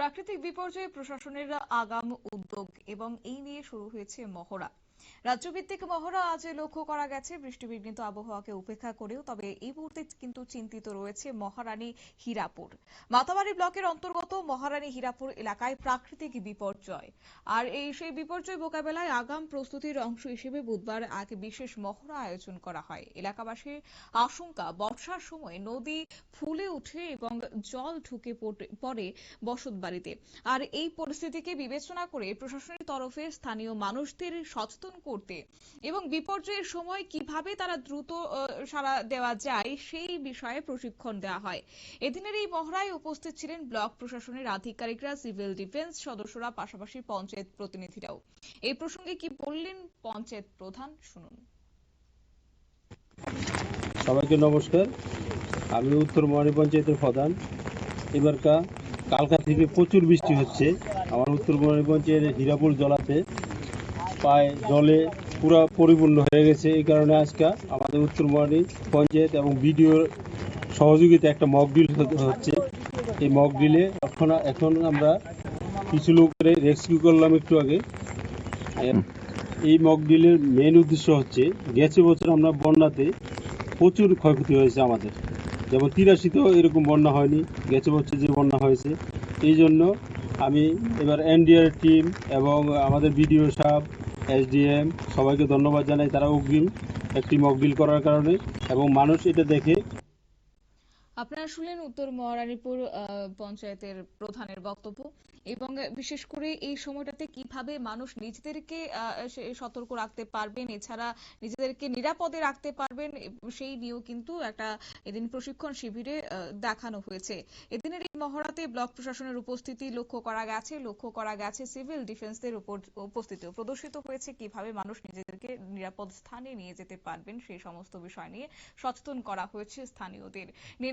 প্রাকৃতিক বিপর্যয়ে প্রশাসনের আগাম উদ্যোগ এবং এই নিয়ে শুরু হয়েছে মহড়া। রাজ্যভিত্তিক মহড়া আজ লক্ষ্য করা গেছে। বৃষ্টিবিঘ্নিত আবহাওয়াকে উপেক্ষা করেও, তবে এই মুহূর্তে কিন্তু চিন্তিত রয়েছে মহারানী হীরাপুর। মাতাবাড়ি ব্লকের অন্তর্গত মহারানী হীরাপুর এলাকায় প্রাকৃতিক বিপর্যয়। আর এই সেই বিপর্যয় মোকাবেলায় আগাম প্রস্তুতির অংশ হিসেবে বুধবার এক বিশেষ মহড়া আয়োজন করা হয়। এলাকাবাসীর আশঙ্কা, বর্ষার সময় নদী ফুলে ওঠে এবং জল ঢুকে পড়ে- বসত বসতবাড়িতে। আর এই পরিস্থিতিকে বিবেচনা করে প্রশাসনের তরফে স্থানীয় মানুষদের সচেতন করতে এবং বিপর্যয়ের সময় কীভাবে তারা দ্রুত সাড়া দেওয়া যায় সেই বিষয়ে প্রশিক্ষণ দেওয়া হয়। এদিনের এই মহড়ায় উপস্থিত ছিলেন ব্লক প্রশাসনের আধিকারিকরা, সিভিল ডিফেন্স সদস্যরা, পাশাপাশি পঞ্চায়েত প্রতিনিধিরাও। এই প্রসঙ্গে কি বললেন পঞ্চায়েত প্রধান, শুনুন। সবাইকে নমস্কার। আমি উত্তর মহানী পঞ্চায়েতের প্রধান। এবারকা কালকা থেকে প্রচুর বৃষ্টি হচ্ছে। আমার উত্তর মহানী পঞ্চায়েতের হীরাপুর জলাতে প্রায় জলে পুরো পরিপূর্ণ হয়ে গেছে। এই কারণে আজকে আমাদের উত্তর পঞ্চায়েত এবং বিডিওর সহযোগিতা একটা মক ডিল হচ্ছে। এই মক ডিলে এখন এখন আমরা কিছু লোকের রেস্কিউ করলাম একটু আগে। এই মক ডিলের মেন উদ্দেশ্য হচ্ছে, গেছে বছর আমরা বন্যাতে প্রচুর ক্ষয়ক্ষতি হয়েছে আমাদের। যেমন তিরাশিতেও এরকম বন্যা হয়নি, গেছে বছর যে বন্যা হয়েছে। এই জন্য আমি এবার এনডিআর টিম এবং আমাদের বিডিও সাহেব, এসডিএম সবাইকে ধন্যবাদ জানাই। তারা অগ্রিম একটি মকবিল করার কারণে এবং মানুষ এটা দেখে আপনারা শুনলেন উত্তর মহারানীপুর পঞ্চায়েতের প্রধানের বক্তব্য এবং বিশেষ করে এই সময়টাতে কীভাবে মানুষ নিজেদেরকে সতর্ক রাখতে পারবেন, এছাড়া নিজেদেরকে নিরাপদে রাখতে পারবেন, সেই নিয়েও কিন্তু একটা এদিন প্রশিক্ষণ শিবিরে দেখানো হয়েছে। এদিনের এই মহড়াতে ব্লক প্রশাসনের উপস্থিতি লক্ষ্য করা গেছে, লক্ষ্য করা গেছে সিভিল ডিফেন্সদের উপর উপস্থিতিও প্রদর্শিত হয়েছে কীভাবে মানুষ নিজেদেরকে নিরাপদ স্থানে নিয়ে যেতে পারবেন, সেই সমস্ত বিষয় নিয়ে সচেতন করা হয়েছে স্থানীয়দের। নিয়ে